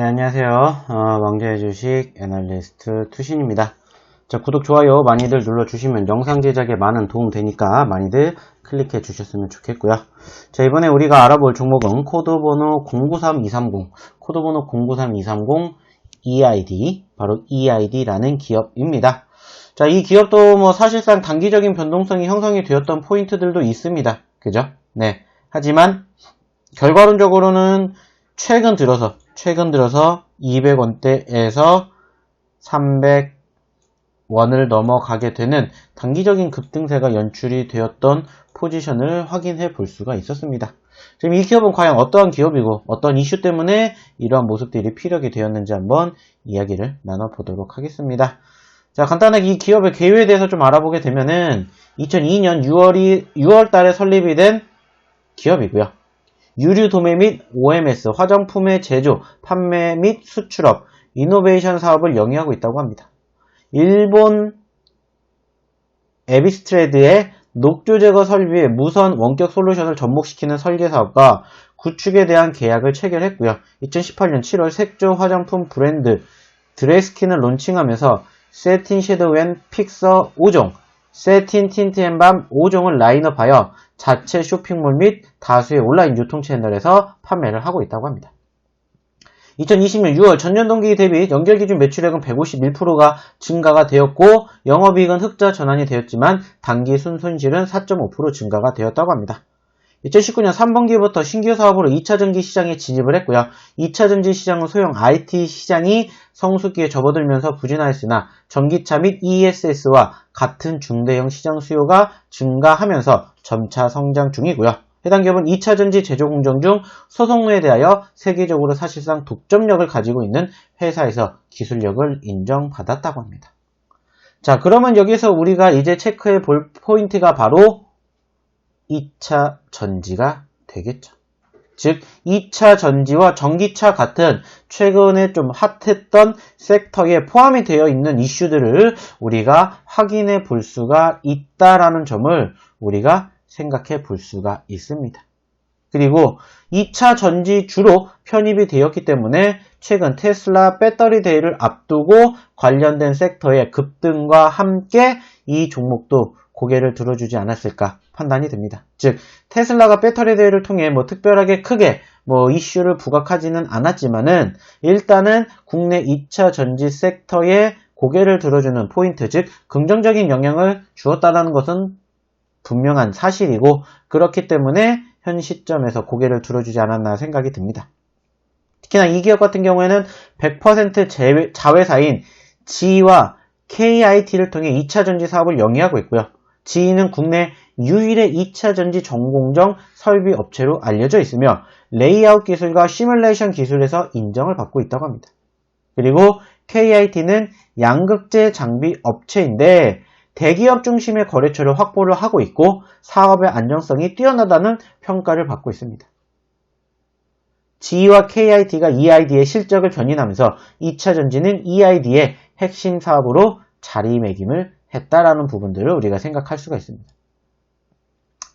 네, 안녕하세요. 어, 왕자의 주식 애널리스트 투신입니다. 자, 구독, 좋아요 많이들 눌러주시면 영상 제작에 많은 도움 되니까 많이들 클릭해 주셨으면 좋겠고요. 자, 이번에 우리가 알아볼 종목은 코드번호 093230, 코드번호 093230 EID, 바로 EID라는 기업입니다. 자, 이 기업도 뭐 사실상 단기적인 변동성이 형성이 되었던 포인트들도 있습니다. 그죠? 네. 하지만 결과론적으로는 최근 들어서 최근 들어서 200원대에서 300원을 넘어가게 되는 단기적인 급등세가 연출이 되었던 포지션을 확인해 볼 수가 있었습니다. 지금 이 기업은 과연 어떠한 기업이고 어떤 이슈 때문에 이러한 모습들이 피력이 되었는지 한번 이야기를 나눠보도록 하겠습니다. 자, 간단하게 이 기업의 개요에 대해서 좀 알아보게 되면은 2002년 6월이 6월 달에 설립이 된 기업이고요. 유류 도매 및 OMS, 화장품의 제조, 판매 및 수출업, 이노베이션 사업을 영위하고 있다고 합니다. 일본 에비스트레드의 녹조 제거 설비의 무선 원격 솔루션을 접목시키는 설계 사업과 구축에 대한 계약을 체결했고요. 2018년 7월 색조 화장품 브랜드 드레스킨을 론칭하면서 세틴 섀도우 앤 픽서 5종, 세틴 틴트 앤밤 5종을 라인업하여 자체 쇼핑몰 및 다수의 온라인 유통 채널에서 판매를 하고 있다고 합니다. 2020년 6월 전년 동기 대비 연결 기준 매출액은 151%가 증가가 되었고 영업이익은 흑자 전환이 되었지만 단기 순손실은 4.5% 증가가 되었다고 합니다. 2019년 3분기부터 신규 사업으로 2차 전지 시장에 진입을 했고요. 2차 전지 시장은 소형 IT 시장이 성수기에 접어들면서 부진하였으나 전기차 및 ESS와 같은 중대형 시장 수요가 증가하면서 점차 성장 중이고요. 해당 기업은 2차 전지 제조 공정 중 소송에 대하여 세계적으로 사실상 독점력을 가지고 있는 회사에서 기술력을 인정받았다고 합니다. 자, 그러면 여기서 우리가 이제 체크해 볼 포인트가 바로 2차 전지가 되겠죠. 즉, 2차 전지와 전기차 같은 최근에 좀 핫했던 섹터에 포함이 되어 있는 이슈들을 우리가 확인해 볼 수가 있다라는 점을 우리가 생각해 볼 수가 있습니다. 그리고 2차 전지 주로 편입이 되었기 때문에 최근 테슬라 배터리 데이를 앞두고 관련된 섹터의 급등과 함께 이 종목도 고개를 들어주지 않았을까 판단이 됩니다. 즉 테슬라가 배터리 대회를 통해 뭐 특별하게 크게 뭐 이슈를 부각하지는 않았지만은 일단은 국내 2차 전지 섹터에 고개를 들어주는 포인트 즉 긍정적인 영향을 주었다는 것은 분명한 사실이고 그렇기 때문에 현 시점에서 고개를 들어주지 않았나 생각이 듭니다. 특히나 이 기업 같은 경우에는 100% 자회사인 G와 KIT를 통해 2차 전지 사업을 영위하고 있고요. G는 국내 유일의 2차 전지 전공정 설비 업체로 알려져 있으며 레이아웃 기술과 시뮬레이션 기술에서 인정을 받고 있다고 합니다. 그리고 KIT는 양극재 장비 업체인데 대기업 중심의 거래처를 확보를 하고 있고 사업의 안정성이 뛰어나다는 평가를 받고 있습니다. G와 KIT가 EID의 실적을 견인하면서 2차 전지는 EID의 핵심 사업으로 자리매김을 했다라는 부분들을 우리가 생각할 수가 있습니다.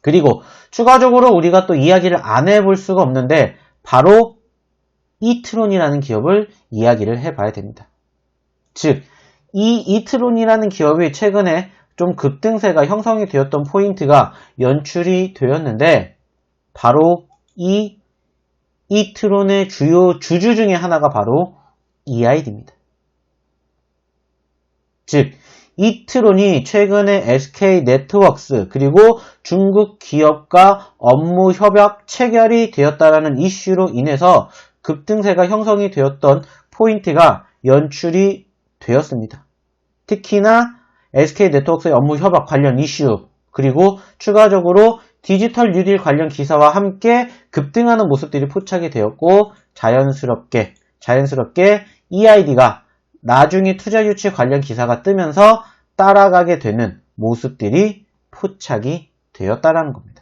그리고 추가적으로 우리가 또 이야기를 안 해볼 수가 없는데 바로 이트론이라는 기업을 이야기를 해봐야 됩니다. 즉, 이 이트론이라는 기업이 최근에 좀 급등세가 형성이 되었던 포인트가 연출이 되었는데 바로 이 이트론의 주요 주주 중에 하나가 바로 EID입니다. 즉 이트론이 최근에 SK 네트워크스 그리고 중국 기업과 업무 협약 체결이 되었다라는 이슈로 인해서 급등세가 형성이 되었던 포인트가 연출이 되었습니다. 특히나 SK 네트워크의 업무 협약 관련 이슈 그리고 추가적으로 디지털 뉴딜 관련 기사와 함께 급등하는 모습들이 포착이 되었고 자연스럽게 자연스럽게 EID가 나중에 투자 유치 관련 기사가 뜨면서 따라가게 되는 모습들이 포착이 되었다라는 겁니다.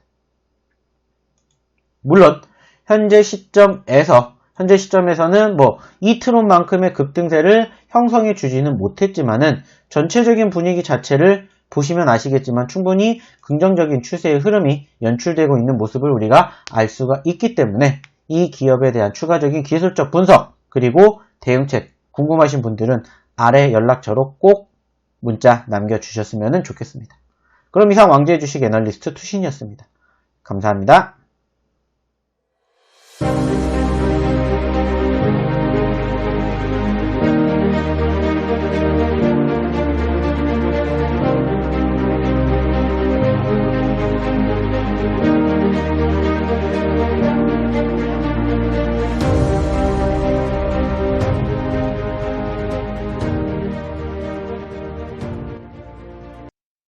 물론 현재 시점에서 현재 시점에서는 뭐 이트론만큼의 급등세를 형성해 주지는 못했지만은 전체적인 분위기 자체를 보시면 아시겠지만 충분히 긍정적인 추세의 흐름이 연출되고 있는 모습을 우리가 알 수가 있기 때문에 이 기업에 대한 추가적인 기술적 분석 그리고 대응책 궁금하신 분들은 아래 연락처로 꼭 문자 남겨주셨으면 좋겠습니다. 그럼 이상 왕재의 주식 애널리스트 투신이었습니다. 감사합니다.